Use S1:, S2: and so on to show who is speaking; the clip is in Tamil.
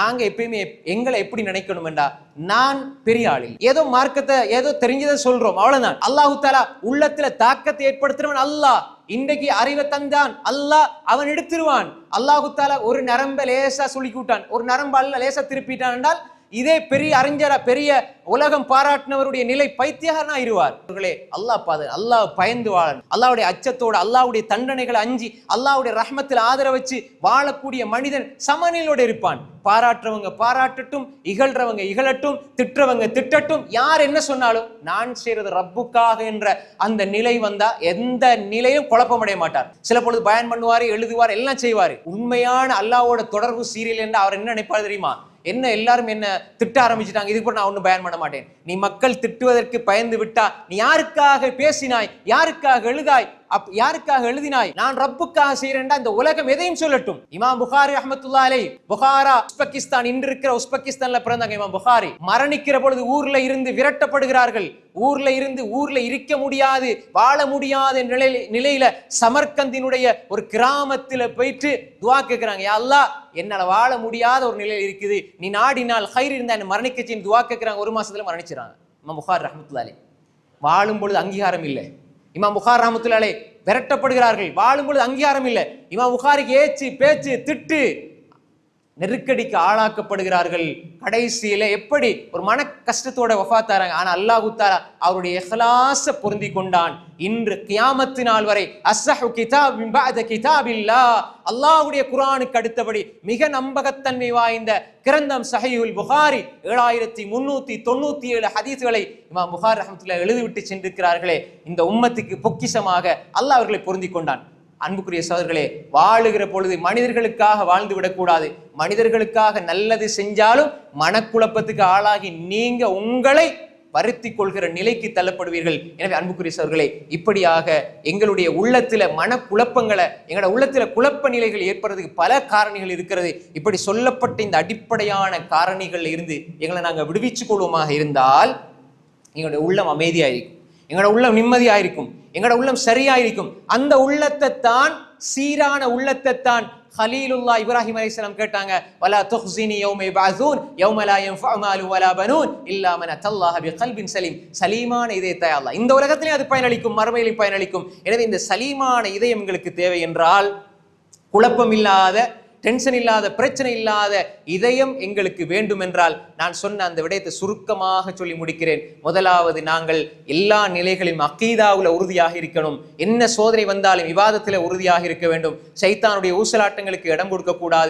S1: நாங்கள் எப்பயுமே எங்களை எப்படி நினைக்கணும்டா நான் பெரிய ஆளில். ஏதோ மார்க்கத்தை ஏதோ தெரிஞ்சதை சொல்றோம். அவ்வளவுதான். அல்லாஹு தாலா உள்ளத்துல தாக்கத்தை ஏற்படுத்துறவன் அல்லாஹ். இன்றைக்கு அறிவை தந்தான் அல்லாஹ். அவன் எடுத்துருவான். அல்லாஹு தாலா ஒரு நரம்ப லேசா சுழிக்கிவிட்டான் ஒரு நரம்பு அல்ல லேசா திருப்பிட்டான் என்றால் இதே பெரிய அறிஞர பெரிய உலகம் பாராட்டினவருடைய நிலை பைத்தியகனா இருவார் அவர்களே அல்லாஹ் பாது அல்லாஹ் பயந்து வாழணும் அல்லாஹ்வுடைய அச்சத்தோடு அல்லாவுடைய தண்டனைகளை அஞ்சி அல்லாவுடைய ரஹமத்தில் ஆதரவச்சு வாழக்கூடிய மனிதன் சமநிலையோடு இருப்பான். பாராட்டுறவங்க பாராட்டட்டும் இகழ்றவங்க இகழட்டும் திட்டுறவங்க திட்டட்டும் யார் என்ன சொன்னாலும் நான் செய்யறது ரப்புக்காக என்ற அந்த நிலை வந்தா எந்த நிலையும் குழப்பமடைய மாட்டார். சில பொழுது பயன் பண்ணுவார் எழுதுவார் எல்லாம் செய்வார். உண்மையான அல்லாவோட தொடர்பு சீரியல் என்று அவர் என்ன நினைப்பார் தெரியுமா? என்ன எல்லாரும் என்ன திட்ட ஆரம்பிச்சிட்டாங்க? இதுக்கு நான் ஒன்றும் பயன் பண்ண மாட்டேன். நீ மக்கள் திட்டுவதற்கு பயந்து விட்டா நீ யாருக்காக பேசினாய்? யாருக்காக எழுதாய்? அப் யாருக்காக எழுதினாய்? நான் ரப்புக்காக செய்யறேன்டா இந்த உலகம் எதையும் சொல்லட்டும். இமாம் புகாரி அஹமத்துல்லா அலை புகாரா உஸ்பெகிஸ்தான் இன்று இருக்கிற உஸ்பெகிஸ்தான்ல பிறந்தாங்க இமாம் புகாரி. மரணிக்கிற பொழுது ஊர்ல இருந்து விரட்டப்படுகிறார்கள். ஊர்ல இருந்து ஊர்ல இருக்க முடியாது வாழ முடியாத நிலையில நிலையில சமர்கந்தினுடைய ஒரு கிராமத்துல போயிட்டு துவா கேட்கிறாங்க அல்லா என்னால வாழ முடியாத ஒரு நிலையில் இருக்குது. நீ நாடினால் ஹைர் இருந்தா என்ன மரணிக்கச்சின்னு துவா கேட்கிறாங்க ஒரு மாசத்துல மரணிச்சிடறாங்க. இமாம் புகார் ரஹமத்துல்லா அலை வாழும் பொழுது அங்கீகாரம் இல்லை. இமாம் புகார் ரஹமத்துல்லாலே விரட்டப்படுகிறார்கள். வாழும்பொழுது அங்கீகாரம் இல்லை இவன் உகாரிக்கு ஏச்சு பேச்சு திட்டு. நெருக்கடிக்கு ஆளாக்கப்படுகிறார்கள். கடைசியில எப்படி? ஒரு மன கஷ்டத்தோட வஃத்தாராங்க ஆனா அல்லாஹ் உத்தாரா அவருடைய எஹலாச பொருந்தி கொண்டான் இன்று கியாமத்து நாள் வரை அஸ்ஸஹு கிதாப் மின் பஅத கிதாபில்லா. அல்லாஹுடைய குரானுக்கு அடுத்தபடி மிக நம்பகத்தன்மை வாய்ந்த கிரந்தம் சஹீஹுல் புகாரி ஏழாயிரத்தி முன்னூத்தி தொண்ணூத்தி ஏழு ஹதீஸ்களை இமாம் புகார் ரஹமத்துல்லாஹி எழுதிவிட்டு சென்றிருக்கிறார்களே. இந்த உம்மத்துக்கு பொக்கிஷமாக அல்லாஹ் அவர்களை பொருந்தி கொண்டான் அன்புக்குரிய சோதர்களே வாழுகிற பொழுது மனிதர்களுக்காக வாழ்ந்து விடக்கூடாது. மனிதர்களுக்காக நல்லது செஞ்சாலும் மனக்குழப்பத்துக்கு ஆளாகி நீங்க உங்களை வருத்தி கொள்கிற நிலைக்கு தள்ளப்படுவீர்கள். எனவே அன்புக்குரிய சோர்களே இப்படியாக எங்களுடைய உள்ளத்தில் மனக்குழப்பங்களை எங்களோட உள்ளத்தில் குழப்ப நிலைகள் ஏற்படுறதுக்கு பல காரணிகள் இருக்கிறது. இப்படி சொல்லப்பட்ட இந்த அடிப்படையான காரணிகள் இருந்து எங்களை நாங்கள் விடுவிச்சு கொள்வோமாக இருந்தால் எங்களுடைய உள்ளம் அமைதியாயிருக்கும். எங்களோட உள்ளம் நிம்மதியாயிருக்கும். எங்களோட உள்ளம் சரியாயிருக்கும். அந்த உள்ளத்தை தான் சீரான உள்ளத்தை தான் ஹலீலுல்லா இப்ராஹிம் அலைஹிஸ்ஸலாம் கேட்டாங்க. வலா துஹ்ஸினி யௌம யபஅஸூன் யௌம லா யன்ஃபஉ மாலு வலா பனூன் இல்லா மன் அத்தல்லாஹ பிகல்பின் சலீம். சலீமான இதயத்தை அல்லாஹ். இந்த உலகத்திலே அது பயனளிக்கும் மறுமையிலும் பயனளிக்கும். எனவே இந்த சலீமான இதயம் எங்களுக்கு தேவை என்றால் குழப்பம் இல்லாத டென்ஷன் இல்லாத பிரச்சனை இல்லாத இதயம் எங்களுக்கு வேண்டும் என்றால் நான் சொன்ன அந்த விடயத்தை சுருக்கமாக சொல்லி முடிக்கிறேன். முதலாவது நாங்கள் எல்லா நிலைகளிலும் அக்கீதாவில் உறுதியாக இருக்கணும். என்ன சோதனை வந்தாலும் விவாதத்தில் உறுதியாக இருக்க வேண்டும். சைத்தானுடைய ஊசலாட்டங்களுக்கு இடம் கொடுக்கக்கூடாது.